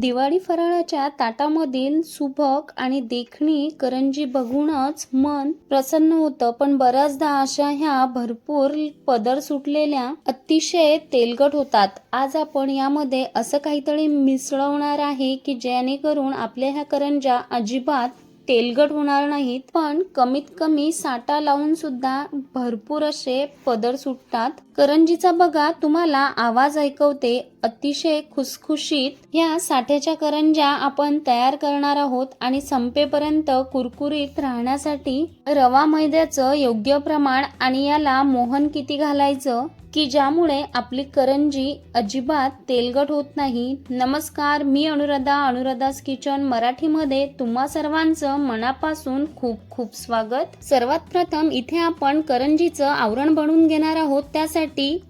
दिवाळी फराळाच्या ताटामधील सुबक आणि देखणी करंजी बघूनच मन प्रसन्न होतं. पण बऱ्याचदा अशा ह्या भरपूर पदर सुटलेल्या अतिशय तेलकट होतात. आज आपण यामध्ये असं काहीतरी मिसळवणार आहे की जेणेकरून आपल्या ह्या करंजा अजिबात तेलगट होणार नाहीत पण कमीत कमी साठा लावून सुद्धा भरपूर असे पदर सुटतात. करंजीचा बघा तुम्हाला आवाज ऐकवते अतिशय खुसखुशीत. या साठ्याच्या करंज्या आपण तयार करणार आहोत आणि संपेपर्यंत कुरकुरीत राहण्यासाठी रवा मैद्याचं योग्य प्रमाण आणि याला मोहन किती घालायचं? की ज्यामुळे आपली करंजी अजिबात तेलगट होत नाही. नमस्कार मी अनुराधा अनुराधास किचन मराठीमध्ये तुम्हा सर्वांचं मनापासून खूप खूप स्वागत. सर्वात प्रथम इथे आपण करंजीचं आवरण बनवून घेणार आहोत. त्यासाठी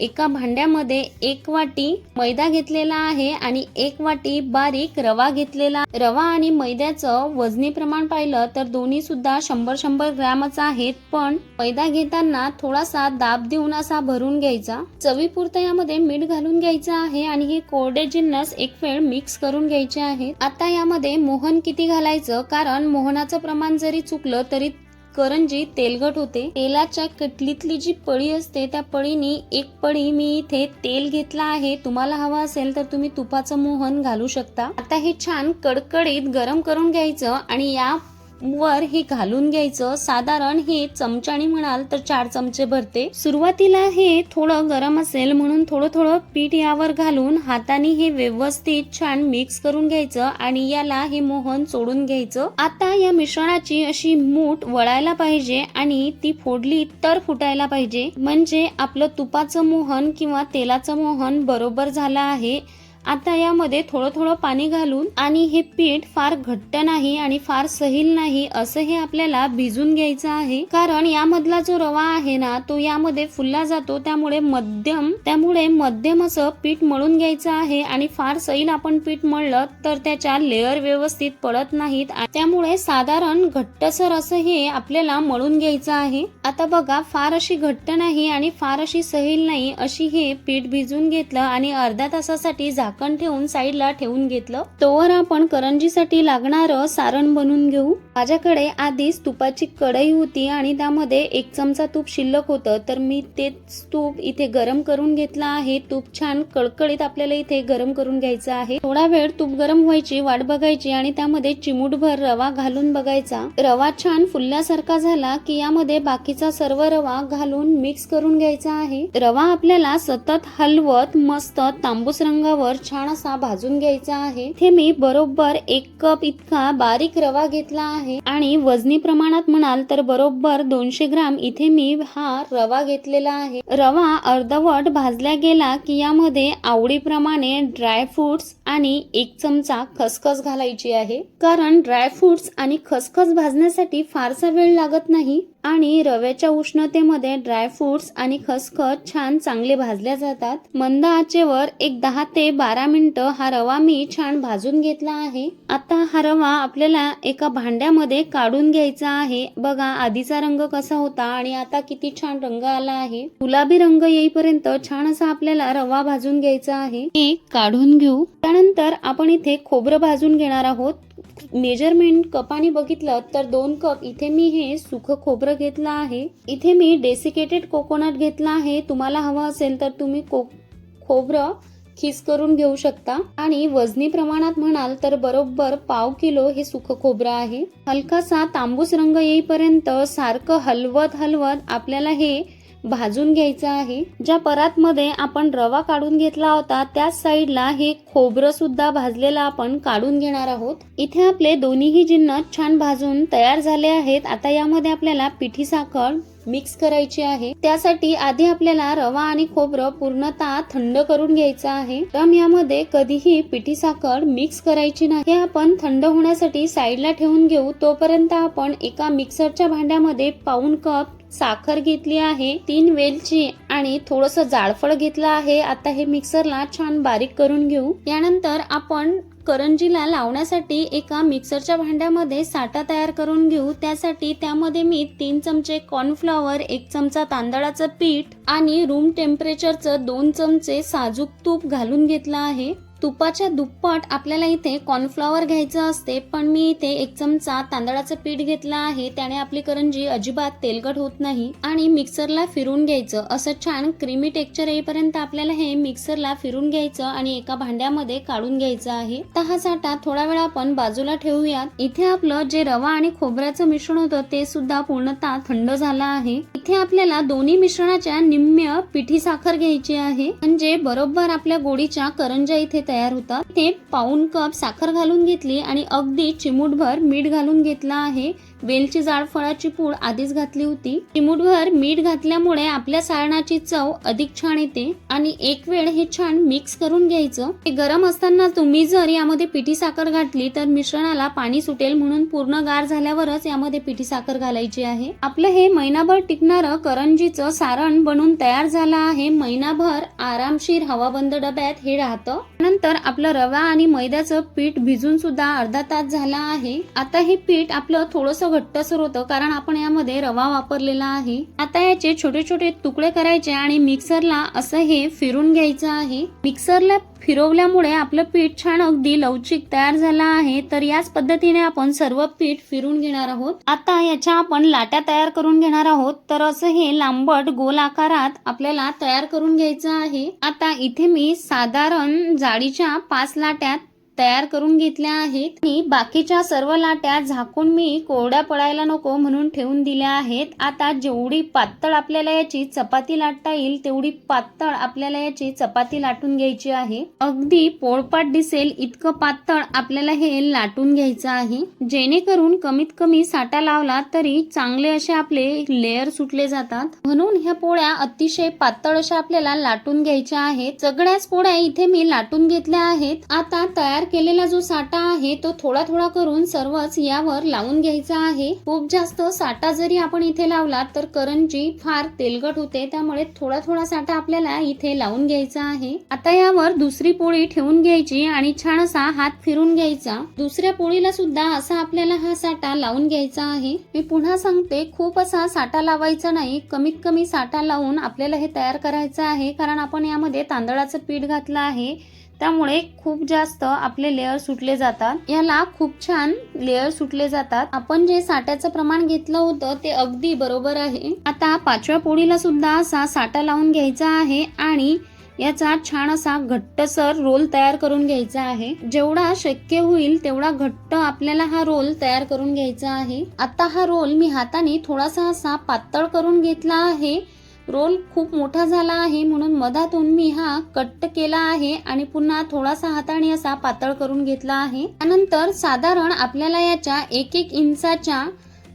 एका भांड्यामध्ये एक वाटी मैदा घेतलेला आहे आणि एक वाटी बारीक रवा घेतलेला. रवा आणि मैद्याचं वजनी प्रमाण पाहिलं तर दोन्ही सुद्धा शंभर शंभर ग्रॅमच आहेत पण मैदा घेताना थोडासा दाब देऊन असा भरून घ्यायचा. चवीपुरतं यामध्ये मीठ घालून घ्यायचं आहे आणि हे कोरडे जिन्नस एक वेळ मिक्स करून घ्यायचे आहेत. आता यामध्ये मोहन किती घालायचं? कारण मोहनाचं प्रमाण जरी चुकलं तरी करंजी तेलगट होते. तेलाच्या कटलीतली जी पळी असते त्या पळीनी एक पळी मी इथे तेल घेतला आहे. तुम्हाला हवा असेल तर तुम्ही तुपाचं मोहन घालू शकता. आता हे छान कडकडीत गरम करून घ्यायचं आणि या वर हे घालून घ्यायचं. साधारण हे चमच्याने म्हणाल तर चार चमचे भरते. सुरुवातीला हे थोडं गरम असेल म्हणून थोडं थोडं पीठ यावर घालून हाताने हे व्यवस्थित छान मिक्स करून घ्यायचं आणि याला हे मोहन सोडून घ्यायचं. आता या मिश्रणाची अशी मूठ वळायला पाहिजे आणि ती फोडली तर फुटायला पाहिजे. म्हणजे आपलं तुपाचं मोहन किंवा तेलाचं मोहन बरोबर झालं आहे. आता यामध्ये थोडं थोडं पाणी घालून आणि हे पीठ फार घट्ट नाही आणि फार सहील नाही असं हे आपल्याला भिजून घ्यायचं आहे. कारण यामधला जो रवा आहे ना तो यामध्ये फुलला जातो त्यामुळे मध्यम त्यामुळे मध्यम असं पीठ मळून घ्यायचं आहे आणि फार सैल आपण पीठ मळलं तर त्याच्या लेअर व्यवस्थित पडत नाहीत. त्यामुळे साधारण घट्टसर असं हे आपल्याला मळून घ्यायचं आहे. आता बघा फार अशी घट्ट नाही आणि फार अशी सहील नाही अशी हे पीठ भिजून घेतलं आणि अर्ध्या तासासाठी झाकण ठेवून साईडला ठेवून घेतलं. तोवर आपण करंजीसाठी लागणारं सारण बनवून घेऊ. माझ्याकडे आधीच तुपाची कढई होती आणि त्यामध्ये एक चमचा तूप शिल्लक होतं. तर मी तेच तूप इथे गरम करून घेतलं आहे. तूप छान कळकळीत आपल्याला इथे गरम करून घ्यायचं आहे. थोडा वेळ तूप गरम व्हायची वाट बघायची आणि त्यामध्ये चिमूटभर रवा घालून बघायचा. रवा छान फुलल्यासारखा झाला की यामध्ये बाकीचा सर्व रवा घालून मिक्स करून घ्यायचा आहे. रवा आपल्याला सतत हलवत मस्त तांबूस रंगावर छान असा भाजून घ्यायचा आहे. इथे मी बरोबर एक कप इतका बारीक रवा घेतला आहे. आणि वजनी प्रमाणात म्हणाल तर बरोबर दोनशे ग्राम इथे मी हा रवा घेतलेला आहे. रवा अर्धवट भाजला गेला की यामध्ये आवडीप्रमाणे ड्रायफ्रुट्स आणि एक चमचा खसखस घालायची आहे. कारण ड्रायफ्रुट्स आणि खसखस भाजण्यासाठी फारसा वेळ लागत नाही. आणि रव्याच्या उष्णतेमध्ये ड्रायफ्रुट्स आणि खसखस छान चांगले भाजल्या जातात. मंद आचेवर एक दहा ते बारा मिनिटं हा रवा मी छान भाजून घेतला आहे. आता हा रवा आपल्याला एका भांड्यामध्ये काढून घ्यायचा आहे. बघा आधीचा रंग कसा होता आणि आता किती छान रंग आला आहे. गुलाबी रंग येईपर्यंत छान असा आपल्याला रवा भाजून घ्यायचा आहे. एक काढून घेऊ. त्यानंतर आपण इथे खोबरं भाजून घेणार आहोत. मेजरमेंट कपाने बघितलं तर दोन कप. इथे मी हे सुखं खोबरं घेतलं आहे. इथे मी डेसिकेटेड कोकोनट घेतला आहे. तुम्हाला हवं असेल तर तुम्ही को खोबरं खिस करून घेऊ शकता. आणि वजनी प्रमाणात म्हणाल तर बरोबर पाव किलो हे सुख खोबरं आहे. हलकासा तांबूस रंग येईपर्यंत सारखं हलवत हलवत आपल्याला हे भाजून घ्यायचं आहे. ज्या परातमध्ये आपण रवा काढून घेतला होता त्याच साईडला हे खोबरं सुद्धा भाजलेलं आपण काढून घेणार आहोत. इथे आपले दोन्हीही जिन्नस छान भाजून तयार झाले आहेत. आता यामध्ये आपल्याला पिठी साखर मिक्स करायची आहे. त्यासाठी आधी आपल्याला रवा आणि खोबरं पूर्णतः थंड करून घ्यायचं आहे. रम यामध्ये कधीही पिठी साखर मिक्स करायची नाही. हे आपण थंड होण्यासाठी साईडला ठेवून घेऊ. तोपर्यंत आपण एका मिक्सरच्या भांड्यामध्ये पाऊन कप साखर घेतली आहे तीन वेलची आणि थोडस जाळफळ घेतलं आहे. आता हे मिक्सरला छान बारीक करून घेऊ. यानंतर आपण करंजीला लावण्यासाठी एका मिक्सरच्या भांड्यामध्ये साठा तयार करून घेऊ. त्यासाठी त्यामध्ये मी तीन चमचे कॉर्नफ्लॉवर एक चमचा तांदळाचं पीठ आणि रूम टेम्परेचरचं दोन चमचे साजूक तूप घालून घेतलं आहे. तुपाच्या दुप्पट आपल्याला इथे कॉर्नफ्लॉवर घ्यायचं असते पण मी इथे एक चमचा तांदळाचं पीठ घेतलं आहे त्याने आपली करंजी अजिबात तेलकट होत नाही आणि मिक्सरला फिरून घ्यायचं. असं छान क्रीमी टेक्चर येईपर्यंत आपल्याला हे मिक्सरला फिरून घ्यायचं आणि एका भांड्यामध्ये काढून घ्यायचं आहे. तर हा साठा थोडा वेळ आपण बाजूला ठेवूयात. इथे आपलं जे रवा आणि खोबऱ्याचं मिश्रण होतं ते सुद्धा पूर्णतः थंड झालं आहे. इथे आपल्याला दोन्ही मिश्रणाच्या निम्म्य पिठी साखर घ्यायची आहे. म्हणजे बरोबर आपल्या गोडीच्या करंजा इथे तयार होतात इथे पाऊन कप साखर घालून घेतली आणि अगदी चिमूटभर मीठ घालून घेतला आहे. वेलची जाडफळाची पूड आधीच घातली होती. चिमूटभर मीठ घातल्यामुळे आपल्या सारणाची चव अधिक छान येते आणि एक वेळ हे छान मिक्स करून घ्यायचं. हे गरम असताना तुम्ही जर यामध्ये पिठी साखर घातली तर मिश्रणाला पाणी सुटेल म्हणून पूर्ण गार झाल्यावरच यामध्ये पिठी साखर घालायची आहे. आपलं हे महिनाभर टिकणारं करंजीचं सारण बनून तयार झालं आहे. महिनाभर आरामशीर हवाबंद डब्यात हे राहतं. नंतर आपलं रवा आणि मैद्याचं पीठ भिजून सुद्धा अर्धा तास झाला आहे. आता हे पीठ आपलं थोडंसं घट्टसर होतं कारण आपण यामध्ये रवा वापरलेला आहे. आता याचे छोटे छोटे तुकडे करायचे आणि मिक्सरला असं हे फिरून घ्यायचं आहे. मिक्सरला फिरवल्यामुळे आपलं पीठ छान अगदी लवचिक तयार झालं आहे. तर याच पद्धतीने आपण सर्व पीठ फिरून घेणार आहोत. आता याच्या आपण लाट्या तयार करून घेणार आहोत. तर असं हे लांबट गोल आकारात आपल्याला तयार करून घ्यायचं आहे. आता इथे मी साधारण जाडीच्या पाच लाट्यात तयार करून घेतल्या आहेत. आणि बाकीच्या सर्व लाट्या झाकून मी कोरड्या पडायला नको म्हणून ठेवून दिल्या आहेत. आता जेवढी पातळ आपल्याला याची चपाती लाटता येईल तेवढी पातळ आपल्याला याची चपाती लाटून घ्यायची आहे. अगदी पोळपाट दिसेल इतकं पातळ आपल्याला हे लाटून घ्यायचं आहे. जेणेकरून कमीत कमी साठा लावला तरी चांगले असे आपले लेअर सुटले जातात. म्हणून ह्या पोळ्या अतिशय पातळ अशा आपल्याला लाटून घ्यायच्या आहेत. सगळ्याच पोळ्या इथे मी लाटून घेतल्या आहेत. आता तयार केलेला जो साठा आहे तो थोडा थोडा करून सर्वच यावर लावून घ्यायचा आहे. खूप जास्त साठा जरी आपण इथे लावला तर करंजी फार तेलकट होते त्यामुळे थोडा थोडा साठा आपल्याला इथे लावून घ्यायचा आहे. आता यावर दुसरी पोळी ठेवून घ्यायची आणि छान असा हात फिरून घ्यायचा. दुसऱ्या पोळीला सुद्धा असा आपल्याला हा साठा लावून घ्यायचा आहे. मी पुन्हा सांगते खूप असा साठा लावायचा नाही. कमीत कमी साठा लावून आपल्याला हे तयार करायचं आहे कारण आपण यामध्ये तांदळाचं पीठ घातलं आहे. त्यामुळे खूप जास्त आपले लेअर सुटले जातात. याला खूप छान लेअर सुटले जातात. आपण जे साठ्याचं प्रमाण घेतलं होतं ते अगदी बरोबर आहे. आता पाचव्या पोळीला सुद्धा असा साठा लावून घ्यायचा आहे आणि याचा छान असा घट्टसर रोल तयार करून घ्यायचा आहे. जेवढा शक्य होईल तेवढा घट्ट आपल्याला हा रोल तयार करून घ्यायचा आहे. आता हा रोल मी हाताने थोडासा असा पातळ करून घेतला आहे. रोल खूप मोठा झाला आहे म्हणून मधातून मी हा कट केला आहे आणि पुन्हा थोडासा हाताने असा पातळ करून घेतला आहे. त्यानंतर साधारण आपल्याला याच्या एक एक इंचाच्या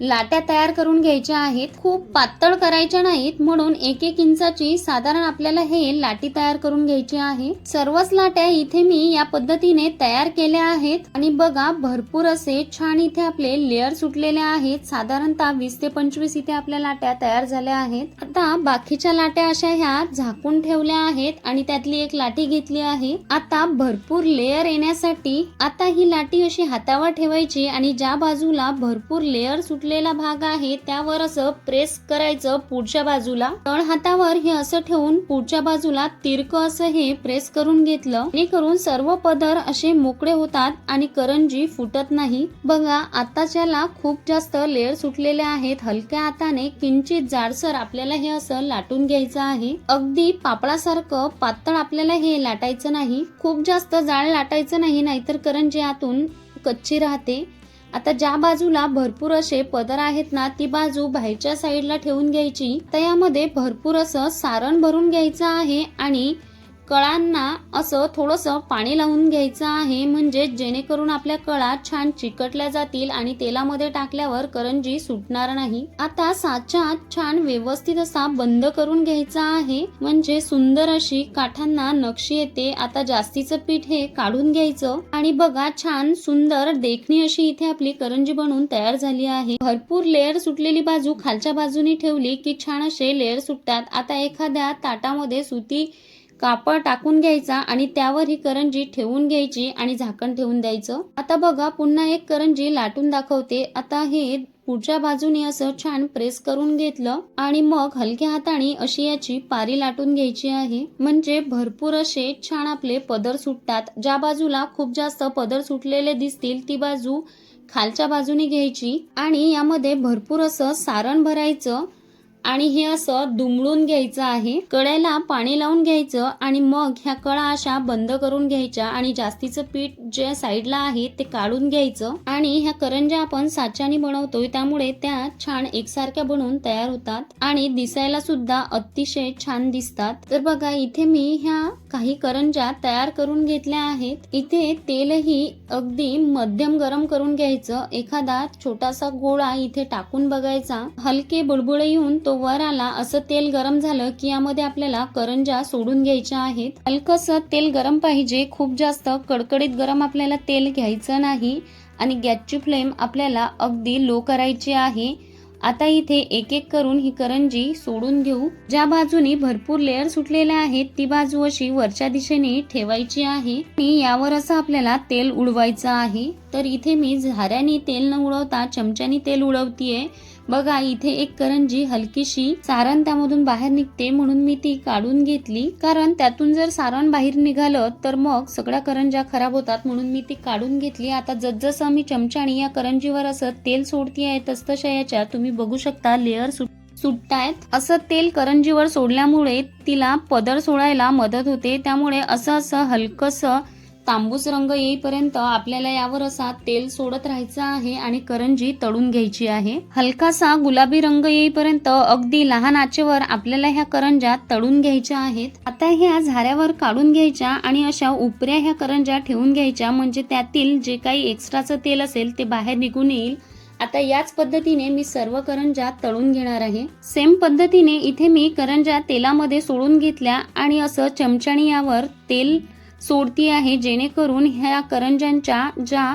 लाट्या तयार करून घ्यायच्या आहेत खूप पातळ करायच्या नाहीत म्हणून एक एक इंचाची साधारण आपल्याला हे लाटी तयार करून घ्यायची आहे. सर्वच लाट्या इथे मी या पद्धतीने तयार केल्या आहेत आणि बघा भरपूर असे छान इथे आपले लेअर सुटलेले आहेत. साधारणतः वीस ते पंचवीस इथे आपल्या लाट्या तयार झाल्या आहेत. आता बाकीच्या लाट्या अशा ह्या झाकून ठेवल्या आहेत आणि त्यातली एक लाटी घेतली आहे. आता भरपूर लेअर येण्यासाठी आता ही लाटी अशी हातावर ठेवायची आणि ज्या बाजूला भरपूर लेअर सुटले सुटलेला भाग आहे त्यावर असं प्रेस करायचं पुढच्या बाजूला. तळ हातावर हे असं ठेवून पुढच्या बाजूला तिरक असं हे प्रेस करून घेतलं. जेणेकरून सर्व पदर असे मोकळे होतात आणि करंजी फुटत नाही. बघा आताच्याला खूप जास्त लेअर सुटलेले आहेत. हलक्या हाताने किंचित जाडसर आपल्याला हे असं लाटून घ्यायचं आहे. अगदी पापडासारखं पातळ आपल्याला हे लाटायचं नाही. खूप जास्त जाळ लाटायचं नाही नाहीतर करंजी आतून कच्ची राहते. आता ज्या बाजूला भरपूर असे पदर आहेत ना ती बाजू बाहेरच्या साईडला ठेवून घ्यायची. तर यामध्ये भरपूर असं सारण भरून घ्यायचं आहे आणि कळांना असं थोडंसं पाणी लावून घ्यायचं आहे म्हणजे जेणेकरून आपल्या कळा छान चिकटल्या जातील आणि तेलामध्ये टाकल्यावर करंजी सुटणार नाही. आता साचा छान व्यवस्थित असा बंद करून घ्यायचा आहे म्हणजे सुंदर अशी काठांना नक्षी येते. आता जास्तीचं पीठ हे काढून घ्यायचं. आणि बघा छान सुंदर देखणी अशी इथे आपली करंजी बनवून तयार झाली आहे. भरपूर लेअर सुटलेली बाजू खालच्या बाजूने ठेवली की छान असे लेअर सुटतात. आता एखाद्या ताटामध्ये सुती कापड टाकून घ्यायचा आणि त्यावर ही करंजी ठेवून घ्यायची आणि झाकण ठेवून द्यायचं. आता बघा पुन्हा एक करंजी लाटून दाखवते. आता हे पुढच्या बाजूने असं छान प्रेस करून घेतलं आणि मग हलक्या हाताने अशी याची पारी लाटून घ्यायची आहे. म्हणजे भरपूर असे छान आपले पदर सुटतात. ज्या बाजूला खूप जास्त पदर सुटलेले दिसतील ती बाजू खालच्या बाजूने घ्यायची आणि यामध्ये भरपूर असं सारण भरायचं आणि हे असं दुमडून घ्यायचं आहे. कळ्याला पाणी लावून घ्यायचं आणि मग ह्या कळा अशा बंद करून घ्यायच्या आणि जास्तीचं पीठ जे साईडला आहे ते काढून घ्यायचं. आणि ह्या करंज्या आपण साच्याने बनवतोय त्यामुळे त्या छान एकसारख्या बनवून तयार होतात आणि दिसायला सुद्धा अतिशय छान दिसतात. तर बघा इथे मी ह्या काही करंज्या तयार करून घेतल्या आहेत. इथे तेलही अगदी मध्यम गरम करून घ्यायचं. एखादा छोटासा गोळा इथे टाकून बघायचा. हलके बुडबुडे येऊन तो वर आला असं तेल गरम झालं की यामध्ये आपल्याला करंजा सोडून घ्यायच्या आहेत. हलकसं तेल गरम पाहिजे खूप जास्त कडकडीत गरम आपल्याला तेल घ्यायचं नाही आणि गॅसची फ्लेम आपल्याला अगदी लो करायची आहे. आता इथे एक एक करून ही करंजी सोडून घेऊ. ज्या बाजूनी भरपूर लेअर सुटलेले आहेत ती बाजू अशी वरच्या दिशेने ठेवायची आहे. आणि यावर असं आपल्याला तेल उडवायचं आहे. तर इथे मी झाऱ्याने तेल न उडवता चमच्यानी तेल उडवतीये. बघा इथे एक करंजी हलकीशी सारण त्यामधून बाहेर निघते म्हणून मी ती काढून घेतली. कारण त्यातून जर सारण बाहेर निघालं तर मग सगळ्या करंज्या खराब होतात म्हणून मी ती काढून घेतली. आता जसजसं मी चमच्याने या करंजीवर असं तेल सोडतीये तसतशा याच्या तुम्ही बघू शकता लेअर सुट सुटतायत. असं तेल करंजीवर सोडल्यामुळे तिला पदर सोडायला मदत होते. त्यामुळे असं असं हलकसं तांबूस रंग येईपर्यंत आपल्याला यावर असा तेल सोडत राहायचं आहे आणि करंजी तळून घ्यायची आहे. हलकासा गुलाबी रंग येईपर्यंत अगदी लहान आचेवर आपल्याला ह्या करंजा तळून घ्यायच्या आहेत. आता ह्या झाऱ्यावर काढून घ्यायच्या आणि अशा उपऱ्या ह्या करंजा ठेवून घ्यायच्या म्हणजे त्यातील जे काही एक्स्ट्राचं तेल असेल ते बाहेर निघून येईल. आता याच पद्धतीने मी सर्व करंजा तळून घेणार आहे. सेम पद्धतीने इथे मी करंजा तेलामध्ये सोडून घेतल्या आणि असं चमच्याने यावर तेल सोडती आहे जेणेकरून ह्या करंजांच्या ज्या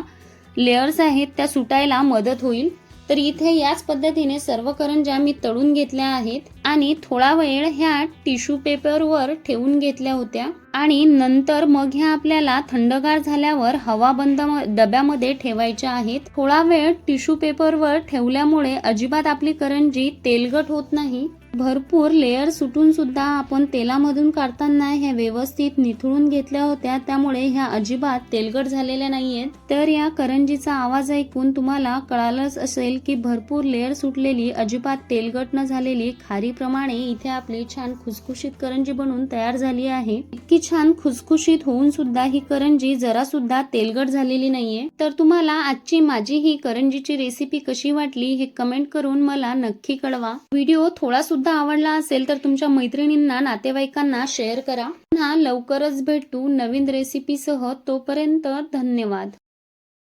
लेअर्स आहेत त्या सुटायला मदत होईल. तर इथे याच पद्धतीने सर्व करंजा मी तळून घेतल्या आहेत आणि थोडा वेळ ह्या टिश्यू पेपरवर ठेवून घेतल्या होत्या आणि नंतर मग ह्या आपल्याला थंडगार झाल्यावर हवा बंद डब्यामध्ये ठेवायच्या आहेत. थोडा वेळ टिश्यू पेपरवर ठेवल्यामुळे अजिबात आपली करंजी तेलगट होत नाही. भरपूर लेअर सुटून सुद्धा आपण तेलामधून काढताना ह्या व्यवस्थित निथळून घेतल्या होत्या. त्यामुळे ह्या अजिबात तेलगट झालेल्या नाहीयेत. तर या करंजीचा आवाज ऐकून तुम्हाला कळालंच असेल की भरपूर लेअर सुटलेली अजिबात तेलगट न झालेली खारीप्रमाणे इथे आपली छान खुसखुशीत करंजी बनून तयार झाली आहे. इतकी छान खुसखुशीत होऊन सुद्धा ही करंजी जरा सुद्धा तेलगट झालेली नाहीये. तर तुम्हाला आजची माझी ही करंजीची रेसिपी कशी वाटली हे कमेंट करून मला नक्की कळवा. व्हिडिओ थोडा सुद्धा सुद्धा आवडला असेल तर तुमच्या मैत्रिणींना नातेवाईकांना शेअर करा. पुन्हा लवकरच भेटू नवीन रेसिपीसह तोपर्यंत धन्यवाद.